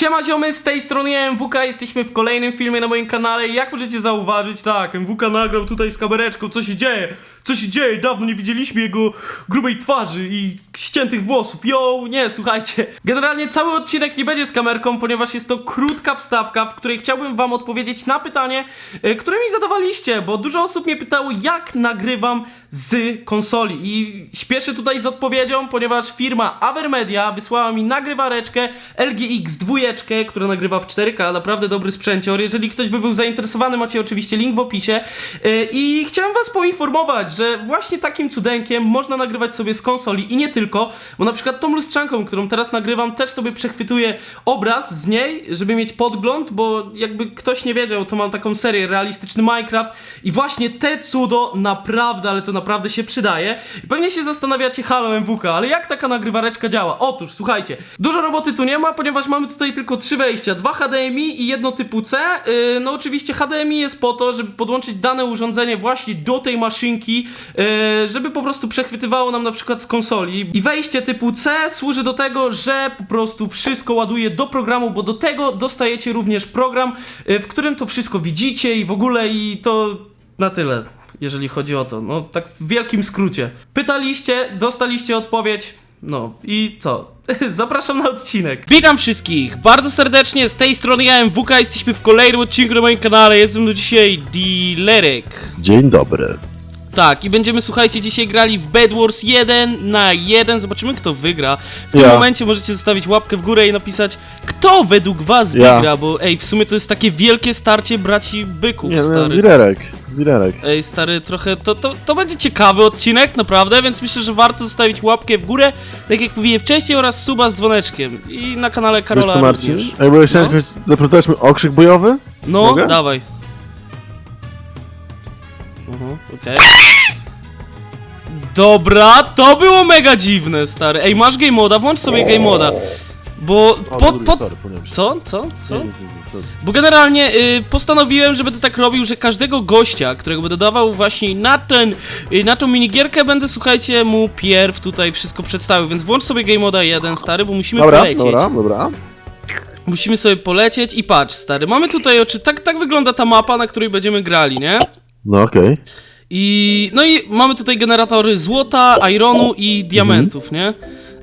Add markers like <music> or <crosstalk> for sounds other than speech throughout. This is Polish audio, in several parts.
Siema ziomy, z tej strony MWK, jesteśmy w kolejnym filmie na moim kanale Jak możecie zauważyć, tak, MWK nagrał tutaj z kamereczką, co się dzieje? Co się dzieje? Dawno nie widzieliśmy jego grubej twarzy i ściętych włosów Yo, nie, słuchajcie Generalnie cały odcinek nie będzie z kamerką, ponieważ jest to krótka wstawka, w której chciałbym wam odpowiedzieć na pytanie, e, które mi zadawaliście Bo dużo osób mnie pytało, jak nagrywam z konsoli I śpieszę tutaj z odpowiedzią, ponieważ firma Avermedia wysłała mi nagrywareczkę LGX 2, która nagrywa w 4K, naprawdę dobry sprzęcior. Jeżeli ktoś by był zainteresowany, macie oczywiście link w opisie. Yy, I chciałem was poinformować, że właśnie takim cudenkiem można nagrywać sobie z konsoli i nie tylko, bo na przykład tą lustrzanką, którą teraz nagrywam, też sobie przechwytuję obraz z niej, żeby mieć podgląd, bo jakby ktoś nie wiedział, to mam taką serię realistyczny Minecraft i właśnie te cudo naprawdę, ale to naprawdę się przydaje. I pewnie się zastanawiacie, halo MWK, ale jak taka nagrywareczka działa? Otóż, słuchajcie, dużo roboty tu nie ma, ponieważ mamy tutaj tylko trzy wejścia, dwa HDMI i jedno typu C. Yy, no oczywiście HDMI jest po to, żeby podłączyć dane urządzenie właśnie do tej maszynki, yy, żeby po prostu przechwytywało nam na przykład z konsoli. I wejście typu C służy do tego, że po prostu wszystko ładuje do programu, bo do tego dostajecie również program, yy, w którym to wszystko widzicie i w ogóle i to na tyle. Jeżeli chodzi o to, no tak w wielkim skrócie. Pytaliście, dostaliście odpowiedź, no i co? <laughs> Zapraszam na odcinek. Witam wszystkich bardzo serdecznie, z tej strony ja MWK, jesteśmy w kolejnym odcinku na moim kanale, jestem tu dzisiaj Dilerek. Dzień dobry. Tak, i będziemy, słuchajcie, dzisiaj grali w Bed Wars 1 na 1. Zobaczymy, kto wygra. W tym Ja. momencie możecie zostawić łapkę w górę i napisać, kto według was Ja. wygra, bo ej, w sumie to jest takie wielkie starcie braci byków, Nie, no, stary. Wilerek, Wilerek. Ej, stary, trochę to, to, to będzie ciekawy odcinek, naprawdę, więc myślę, że warto zostawić łapkę w górę, tak jak mówiłem wcześniej, oraz suba z dzwoneczkiem. I na kanale Karola Wiesz co, Marcin? również. Ej, bo chciałem No. no. okrzyk bojowy? No, Mogę? dawaj. Mhm, okej. Dobra, to było mega dziwne, stary. Ej, masz game moda, włącz sobie game moda. Bo po, po, sorry, pomyliłem się. co? Co? Co? Nie, nie, nie, co? Bo generalnie y, postanowiłem, że będę tak robił, że każdego gościa, którego będę dawał właśnie na ten, y, na tą minigierkę, będę, słuchajcie, mu pierw tutaj wszystko przedstawił, więc włącz sobie game moda 1, stary, bo musimy Dobra, polecieć. dobra, dobra. Musimy sobie polecieć i patrz, stary, mamy tutaj oczy, tak, tak wygląda ta mapa, na której będziemy grali, nie? No okej. I, no i mamy tutaj generatory złota, ironu i diamentów, nie?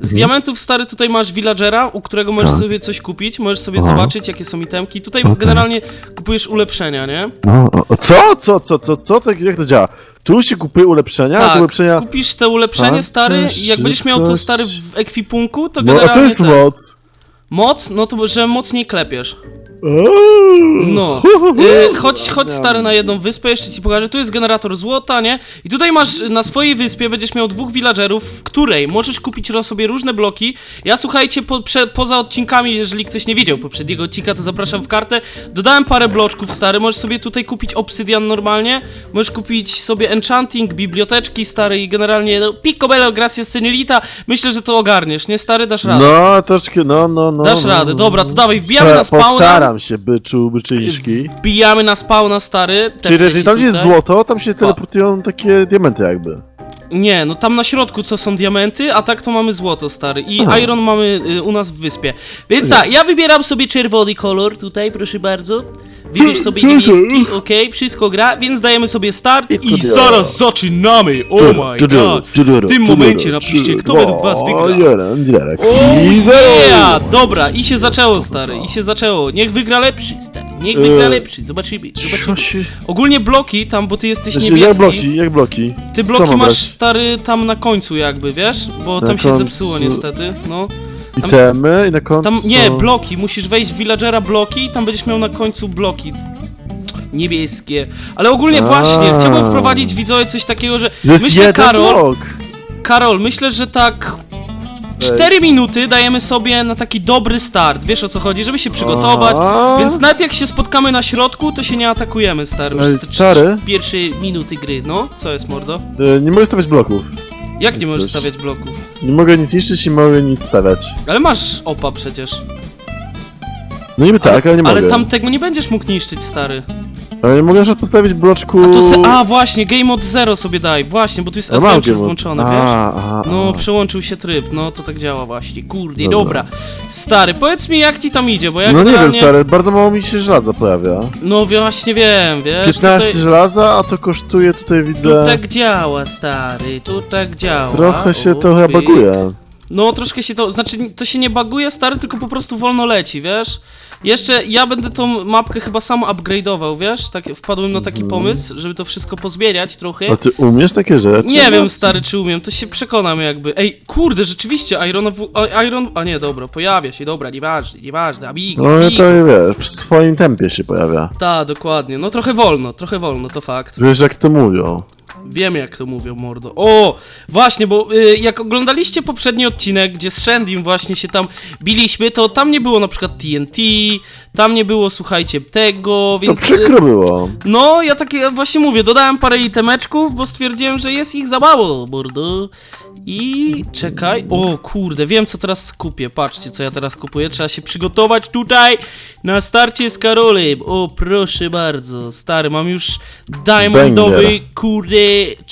Z diamentów, stary, tutaj masz villagera, u którego możesz Tak. sobie coś kupić, możesz sobie Aha. zobaczyć, jakie są itemki. Tutaj Okej. generalnie kupujesz ulepszenia, nie? No, o, o, co? Co, co, co, co? Tak, jak to działa? Tu się kupuje ulepszenia, a te ulepszenia... kupisz te ulepszenie, Pancerz, stary, i jak będziesz miał to, szybkość. stary, w ekwipunku, to No, a generalnie co jest ten- moc? Moc? No to, że mocniej klepiesz. No, y, chodź, chodź stary na jedną wyspę, jeszcze ci pokażę. Tu jest generator złota, nie? I tutaj masz na swojej wyspie będziesz miał dwóch villagerów, w której możesz kupić ro- sobie różne bloki. Ja słuchajcie, po, prze, poza odcinkami, jeżeli ktoś nie widział poprzedniego odcinka, to zapraszam w kartę. Dodałem parę bloczków, stary. Możesz sobie tutaj kupić obsydian normalnie. Możesz kupić sobie enchanting, biblioteczki, stary, i generalnie no, picobello, gracias seniorita. Myślę, że to ogarniesz, nie stary? Dasz radę. No, troszkę, no, no, no. Dasz no, radę, no. dobra, to dawaj, wbijamy na spawna. Postaram się, byczu, byczyński. Wbijamy na spawna, stary. Czyli, Te czyli tam, gdzie jest tutaj. złoto, tam się teleportują takie diamenty jakby. Nie, no tam na środku co są diamenty, a tak to mamy złoto, stary. I Aha. iron mamy y, u nas w wyspie. Więc tak, ja wybieram sobie czerwony kolor tutaj, proszę bardzo. Wybierz sobie <laughs> niebieski, okej, wszystko gra, więc dajemy sobie start i Tylko zaraz zaczynamy! Oh my god! W tym momencie napiszcie, kto według was wygra. Jeden. O I zero! Yeah! Dobra, i się zaczęło, stary, i się zaczęło. Niech wygra lepszy, stary, niech wygra E, lepszy, zobaczymy, zobaczymy. się... Ogólnie bloki tam, bo ty jesteś Znaczy, niebieski. jak bloki, jak bloki? Ty Co bloki mam masz brać? stary tam na końcu jakby, wiesz? Bo Na tam się końcu. zepsuło niestety, no. tam- Itemy i na końcu Tam, nie, bloki, musisz wejść w villagera bloki i tam będziesz miał na końcu bloki. Niebieskie. Ale ogólnie A. właśnie, chciałbym wprowadzić widzowie coś takiego, że To jest myślę jeden Karol, blok. Karol, myślę, że tak 4 minuty dajemy sobie na taki dobry start, wiesz o co chodzi, żeby się przygotować, A. więc nawet jak się spotkamy na środku, to się nie atakujemy, stary, Ej, przez te stary. pierwsze minuty gry, no, co jest mordo? E, Nie mogę stawiać bloków. Jak nie możesz Coś. stawiać bloków? Nie mogę nic niszczyć, nie mogę nic stawiać. Ale masz opa przecież. No niby tak, ale nie mogę. Ale tam tego nie będziesz mógł niszczyć, stary. Ale nie mogę jeszcze postawić bloczku... A, to se, a właśnie, Game Mode 0 sobie daj, właśnie, bo tu jest No mam Adventure game mode. włączony, a, wiesz? A, No, a. przełączył się tryb, no to tak działa właśnie, kurde, dobra. Dobra. Stary, powiedz mi jak ci tam idzie, bo ja No nie wiem, generalnie- stary, bardzo mało mi się żelaza pojawia. No właśnie wiem, wiesz, 15 tutaj, żelaza, a to kosztuje tutaj tu widzę... tak działa, stary, tu tak działa. Trochę się O, trochę pyk. baguje. No, troszkę się to, znaczy to się nie baguje, stary, tylko po prostu wolno leci, wiesz? Jeszcze ja będę tą mapkę chyba sam upgrade'ował, wiesz? Tak, wpadłem na taki Mhm. pomysł, żeby to wszystko pozmieniać trochę. A ty umiesz takie rzeczy? Nie wiem, stary, czy umiem, to się przekonam jakby. Ej, kurde, rzeczywiście, Iron, Iron, a nie, dobra, pojawia się, dobra, nieważne, nieważne, amigo, No amigo. to wiesz, w swoim tempie się pojawia. Tak, dokładnie, no trochę wolno, trochę wolno, to fakt. Wiesz jak to mówią. Wiem jak to mówią, mordo. O, właśnie, bo y, jak oglądaliście poprzedni odcinek, gdzie z Shandim właśnie się tam biliśmy, to tam nie było na przykład TNT, tam nie było, słuchajcie, tego, To więc... y, przykro było. No, ja takie właśnie mówię, dodałem parę itemeczków, bo stwierdziłem, że jest ich za mało, mordo. I czekaj, o kurde, wiem co teraz kupię, patrzcie co ja teraz kupuję, trzeba się przygotować tutaj na starcie z Karolem. O proszę bardzo, stary, mam już diamondowy, Banger. kurde,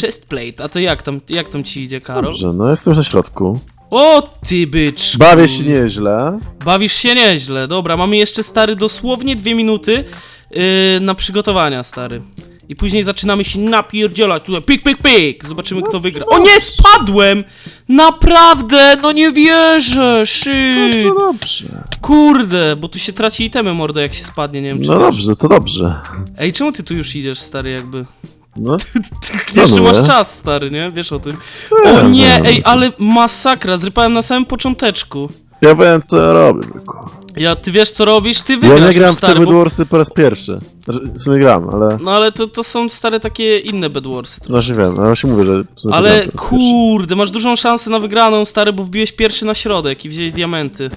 chestplate, a to jak tam, jak tam ci idzie, Karol? Dobrze, no jestem już na środku. O ty byczku! Bawię się nieźle. Bawisz się nieźle, dobra, mamy jeszcze stary dosłownie dwie minuty yy, na przygotowania, stary. I później zaczynamy się napierdzielać tutaj, pik, pik, pik, zobaczymy kto wygra. O nie, spadłem! Naprawdę, no nie wierzę, shit. No dobrze. Kurde, bo tu się traci itemy, mordo, jak się spadnie, nie wiem czy No dobrze, to dobrze. Ej, czemu ty tu już idziesz, stary, jakby? No, Jeszcze Planuję. masz czas, stary, nie? Wiesz o tym. O nie, ej, ale masakra, zrypałem na samym począteczku. ja wiem co ja robię, byku. Ja, ty wiesz co robisz? Ty Ja wygrasz nie już, gram w stary, te bo... Bedwarsy po raz pierwszy. Znaczy, w sumie gram, ale... No ale to, to są stare takie inne Bedwarsy. No się wiem, ale właśnie mówię, że w sumie to Ale gram po raz pierwszy. kurde, masz dużą szansę na wygraną, stary, bo wbiłeś pierwszy na środek i wziąłeś diamenty.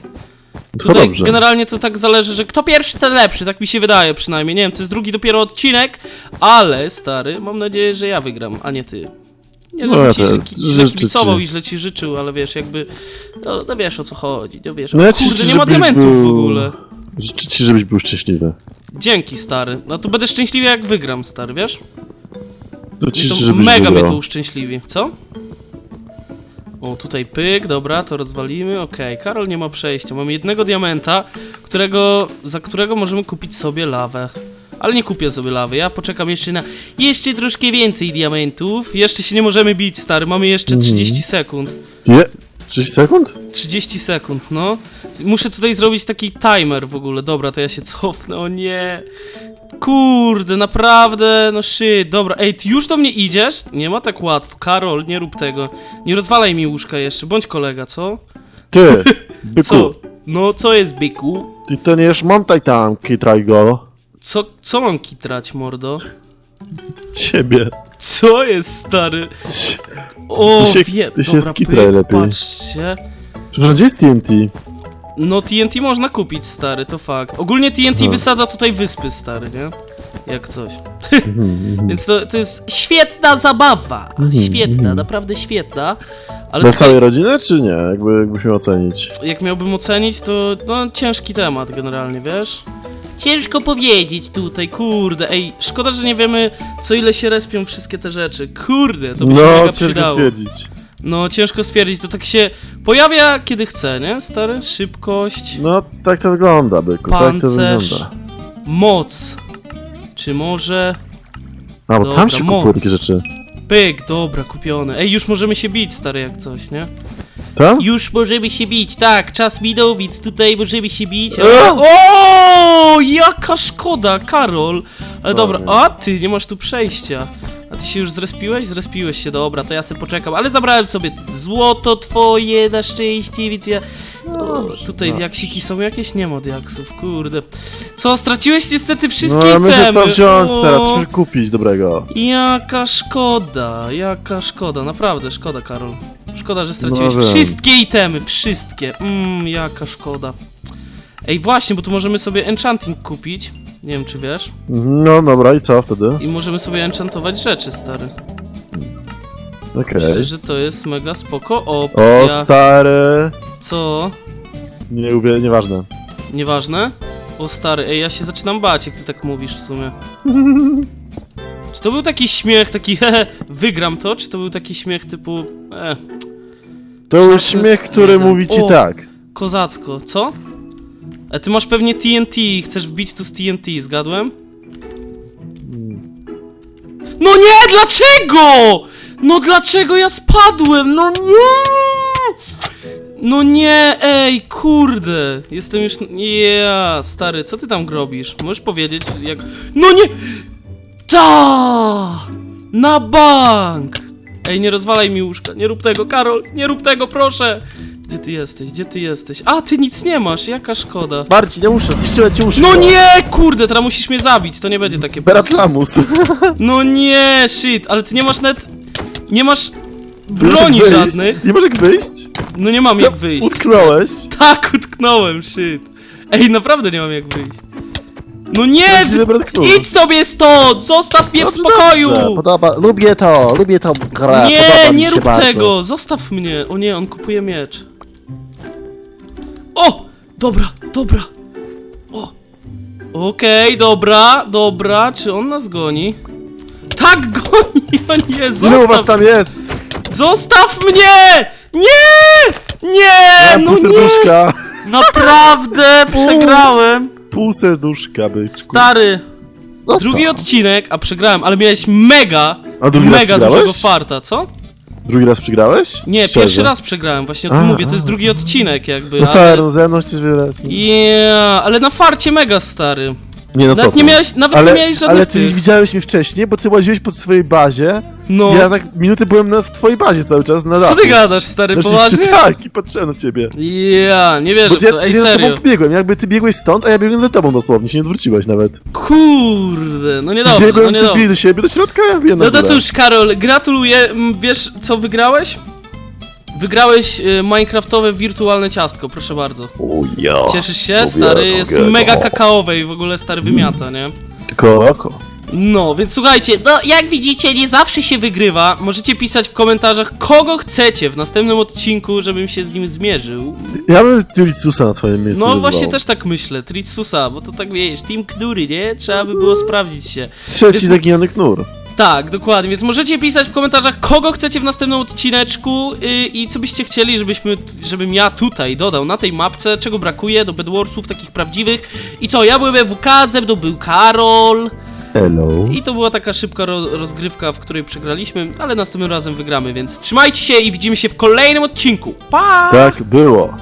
To Tutaj dobrze. generalnie to tak zależy, że kto pierwszy, ten lepszy, tak mi się wydaje przynajmniej. Nie wiem, to jest drugi dopiero odcinek, ale stary, mam nadzieję, że ja wygram, a nie ty. Nie, No żebym ja ci też. źle Życzę kibicował i źle ci życzył, ale wiesz, jakby, no, no wiesz o co chodzi, no wiesz, No ja ci kurde, życzę, nie ma żebyś diamentów w był- ogóle. Życzę ci, żebyś był szczęśliwy. Dzięki, stary. No to będę szczęśliwy jak wygram, stary, wiesz? To ci życzę, to żebyś mega mnie wygrał. to uszczęśliwi. Co? O, tutaj pyk, dobra, to rozwalimy. Okej, Karol nie ma przejścia. Mamy jednego diamenta, którego, za którego możemy kupić sobie lawę. Ale nie kupię sobie lawy, ja poczekam jeszcze na jeszcze troszkę więcej diamentów. Jeszcze się nie możemy bić, stary, mamy jeszcze Mhm. 30 sekund. Je... 30 sekund? 30 sekund, no. Muszę tutaj zrobić taki timer w ogóle. Dobra, to ja się cofnę, o nie. Kurde, naprawdę, no shit, dobra. Ej, ty już do mnie idziesz? Nie ma tak łatwo. Karol, nie rób tego. Nie rozwalaj mi łóżka jeszcze, bądź kolega, co? Ty, <laughs> byku, Co? No, co jest, byku? ty to nie już montaj tam, kitraj go. Co, co mam kitrać, mordo? Ciebie. Co jest, stary? O, Ty się- wie, ty się dobra, skitraj pyk, lepiej. patrzcie. Przepraszam, gdzie jest TNT? No TNT można kupić, stary, to fakt. Ogólnie TNT No. wysadza tutaj wyspy, stary, nie? Jak coś. Mhm, <laughs> mhm. Więc to, to jest świetna zabawa. Mhm, Świetna, naprawdę świetna. Ale tutaj, całej rodziny, czy nie? Jakby, jakbyśmy ocenić. jak miałbym ocenić, to no, ciężki temat generalnie, wiesz? Ciężko powiedzieć tutaj, kurde, ej, szkoda, że nie wiemy, co ile się respią wszystkie te rzeczy. Kurde, to by się No, mega ciężko przydało. stwierdzić. No, ciężko stwierdzić, to tak się pojawia, kiedy chce, nie, stary? Szybkość, No, tak to wygląda, byku, tak to Pancerz. wygląda. moc. Czy może... A, bo Dobra, tam się kupuje moc. takie rzeczy. Pyk, dobra, kupione. Ej, już możemy się bić, stary, jak coś, nie? Tam? Już możemy się bić, tak, czas minął, więc tutaj możemy się bić. E! O, jaka szkoda, Karol. Ale dobra, a ty, nie masz tu przejścia. A ty się już zrespiłeś? Zrespiłeś się, dobra, to ja sobie poczekam. Ale zabrałem sobie złoto twoje na szczęście, więc ja... O, tutaj dobrze. diaksiki są jakieś? Nie ma diaksów, kurde. Co, straciłeś niestety wszystkie No, ale itemy. co wziąć O. teraz, coś kupić dobrego. Jaka szkoda, jaka szkoda, naprawdę szkoda, Karol. Szkoda, że straciłeś No wszystkie itemy, wszystkie. Mmm, jaka szkoda. Ej, właśnie, bo tu możemy sobie enchanting kupić. Nie wiem, czy wiesz. No dobra, i co wtedy? I możemy sobie enchantować rzeczy, stary. Okej. Myślę, że to jest mega spoko O, opcja. stary. Co? Nie uwie, nieważne. Nieważne? O stary, ej, ja się zaczynam bać, jak ty tak mówisz w sumie. <laughs> Czy to był taki śmiech, taki <laughs> hehe, wygram to, czy to był taki śmiech typu, e, To był Czas śmiech, który jeden. mówi ci O. tak. kozacko, co? A ty masz pewnie TNT i chcesz wbić tu z TNT, zgadłem? No nie, dlaczego? No dlaczego ja spadłem? No nie! No nie, ej, kurde. Jestem już... Ja, stary, co ty tam robisz? Możesz powiedzieć, jak... No nie! Ta! Na bank! Ej, nie rozwalaj mi łóżka, nie rób tego, Karol, nie rób tego, proszę! Gdzie ty jesteś, gdzie ty jesteś? A, ty nic nie masz, jaka szkoda. Marcin, nie muszę, zniszczyłem ci łóżko. No nie, kurde, teraz musisz mnie zabić, to nie będzie takie... Beratlamus. <laughs> No nie, shit, ale ty nie masz net... Nie masz broni wyjść. żadnych. Nie możesz jak wyjść? No nie mam jak wyjść. Utknąłeś. Tak, utknąłem, shit. Ej, naprawdę nie mam jak wyjść. No nie, Prawdziwy wy... brat knur. idź sobie stąd, zostaw mnie w Dobrze, spokoju. dobrze, Podoba, lubię to, lubię tą grę. Nie, podoba mi nie się rób bardzo. tego, zostaw mnie. O nie, on kupuje miecz. O, dobra, dobra. O, okej, dobra, dobra, czy on nas goni? Tak, goni, <laughs> o nie, Ilu was zostaw, tam jest? zostaw mnie! Nie, nie, no pół nie, serduszka. naprawdę <laughs> przegrałem. Pół serduszka, byku. Stary, No drugi co? odcinek, a przegrałem, ale miałeś mega, A drugi raz mega przegrałeś? dużego farta, co? Drugi raz przegrałeś? Nie, Szczerze. pierwszy raz przegrałem, właśnie o tym A, mówię, to jest drugi odcinek jakby, No stary, ale... no ze mną chcesz wygrać. Yeah, ale na farcie mega stary. Nie no co Nawet nie ty. miałeś, nawet ale, nie miałeś żadnych ale ty tych. widziałeś mnie wcześniej, bo ty łaziłeś po swojej bazie. No, Ja tak minuty byłem na, w twojej bazie cały czas na co dachu. ty gadasz stary, Znaczy, poważnie? Tak, i patrzyłem na ciebie. Ja, nie wierzę Bo w ja, to, ej ja za serio. tobą biegłem, jakby ty biegłeś stąd, a ja biegłem za tobą dosłownie, się nie odwróciłeś nawet. Kurde, no niedobrze, no biegłem, ty niedobrze. biegłeś do siebie, do środka, ja biegłem No na to górę. cóż, Karol, gratuluję. Wiesz, co wygrałeś? Wygrałeś y, Minecraftowe wirtualne ciastko, proszę bardzo. O ja. Cieszysz się? Mówię, Stary, jest mega no. kakaowe i w ogóle stary wymiata, nie? Koko. No, więc słuchajcie, no jak widzicie, nie zawsze się wygrywa. Możecie pisać w komentarzach, kogo chcecie w następnym odcinku, żebym się z nim zmierzył. Ja bym Tilicusa na twoim miejscu No wyzwał. właśnie też tak myślę, Tritsusa, bo to tak wiesz, Team Knury, nie? Trzeba by było sprawdzić się. Trzeci Więc- zaginiony knur. Tak, dokładnie, więc możecie pisać w komentarzach, kogo chcecie w następnym odcineczku yy, i co byście chcieli, żebyśmy, żebym ja tutaj dodał na tej mapce, czego brakuje do Bedwarsów takich prawdziwych. I co, ja byłem WK, ze mną był Karol. Hello. I to była taka szybka ro rozgrywka, w której przegraliśmy, ale następnym razem wygramy, więc trzymajcie się i widzimy się w kolejnym odcinku. Pa! Tak było.